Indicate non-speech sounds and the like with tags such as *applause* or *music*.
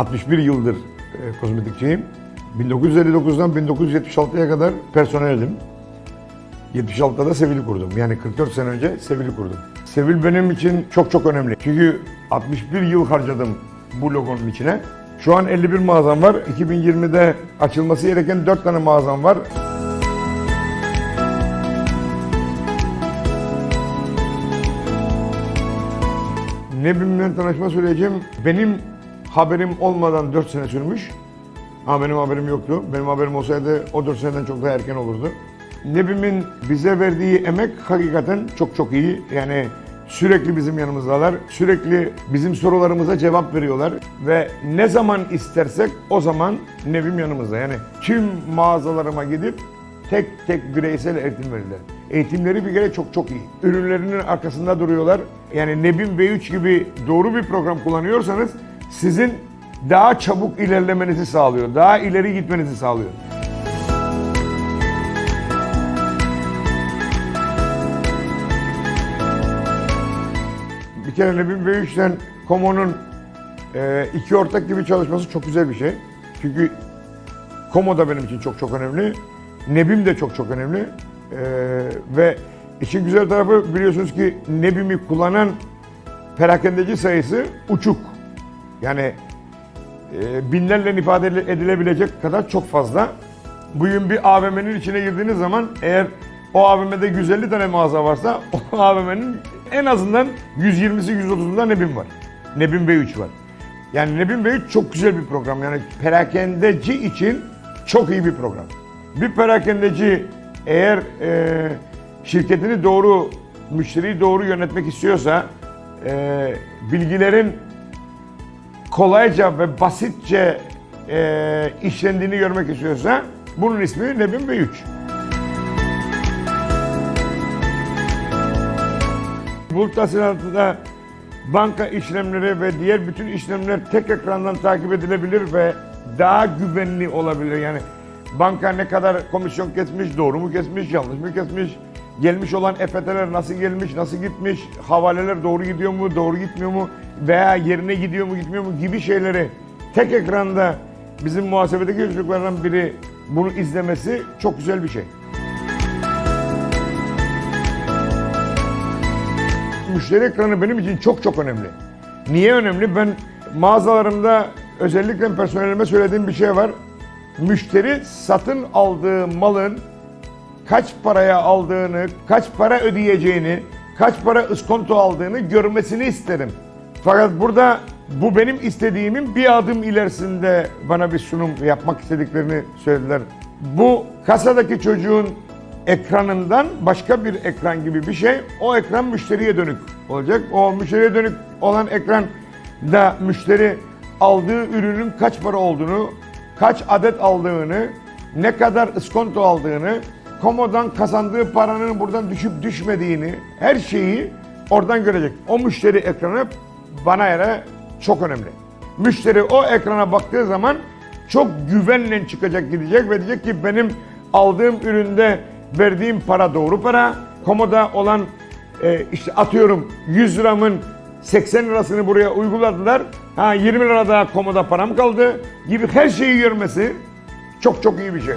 61 yıldır e, kozmetikçiyim. 1959'dan 1976'ya kadar personeldim. 76'da da Sevil'i kurdum. Yani 44 sene önce Sevil'i kurdum. Sevil benim için çok çok önemli. Çünkü 61 yıl harcadım bu logonun içine. Şu an 51 mağazam var. 2020'de açılması gereken 4 tane mağazam var. Nebim'le tanışma sürecim benim haberim olmadan 4 sene sürmüş. Ama benim haberim yoktu. Benim haberim olsaydı o 4 seneden çok daha erken olurdu. Nebim'in bize verdiği emek hakikaten çok çok iyi. Yani sürekli bizim yanımızdalar. Sürekli bizim sorularımıza cevap veriyorlar. Ve ne zaman istersek o zaman Nebim yanımızda. Yani tüm mağazalarıma gidip tek tek bireysel eğitim verirler. Eğitimleri bir kere çok çok iyi. Ürünlerinin arkasında duruyorlar. Yani Nebim V3 gibi doğru bir program kullanıyorsanız sizin daha çabuk ilerlemenizi sağlıyor. Daha ileri gitmenizi sağlıyor. Bir kere Nebim V3'ten Komo'nun e, iki ortak gibi çalışması çok güzel bir şey. Çünkü Komo da benim için çok çok önemli. Nebim de çok çok önemli. Ee, ve işin güzel tarafı biliyorsunuz ki Nebim'i kullanan perakendeci sayısı uçuk. Yani e, binlerle ifade edilebilecek kadar çok fazla. Bugün bir AVM'nin içine girdiğiniz zaman eğer o AVM'de 150 tane mağaza varsa *laughs* o AVM'nin en azından 120'si 130'unda Nebim var. Nebim V3 var. Yani Nebim V3 çok güzel bir program. Yani perakendeci için çok iyi bir program. Bir perakendeci eğer e, şirketini doğru, müşteriyi doğru yönetmek istiyorsa, e, bilgilerin kolayca ve basitçe e, işlendiğini görmek istiyorsa, bunun ismi Nebim V3. Bulut tahsilatıda banka işlemleri ve diğer bütün işlemler tek ekrandan takip edilebilir ve daha güvenli olabilir. Yani banka ne kadar komisyon kesmiş, doğru mu kesmiş, yanlış mı kesmiş, gelmiş olan EFT'ler nasıl gelmiş, nasıl gitmiş, havaleler doğru gidiyor mu, doğru gitmiyor mu veya yerine gidiyor mu, gitmiyor mu gibi şeyleri tek ekranda bizim muhasebedeki çocuklardan biri bunu izlemesi çok güzel bir şey. müşteri ekranı benim için çok çok önemli. Niye önemli? Ben mağazalarımda özellikle personelime söylediğim bir şey var. Müşteri satın aldığı malın kaç paraya aldığını, kaç para ödeyeceğini, kaç para ıskonto aldığını görmesini isterim. Fakat burada bu benim istediğimin bir adım ilerisinde bana bir sunum yapmak istediklerini söylediler. Bu kasadaki çocuğun ekranından başka bir ekran gibi bir şey. O ekran müşteriye dönük olacak. O müşteriye dönük olan ekran da müşteri aldığı ürünün kaç para olduğunu, kaç adet aldığını, ne kadar iskonto aldığını, komodan kazandığı paranın buradan düşüp düşmediğini, her şeyi oradan görecek. O müşteri ekranı bana göre çok önemli. Müşteri o ekrana baktığı zaman çok güvenle çıkacak gidecek ve diyecek ki benim aldığım üründe verdiğim para doğru para. Komoda olan e, işte atıyorum 100 liramın 80 lirasını buraya uyguladılar. Ha 20 lira daha komoda param kaldı gibi her şeyi görmesi çok çok iyi bir şey.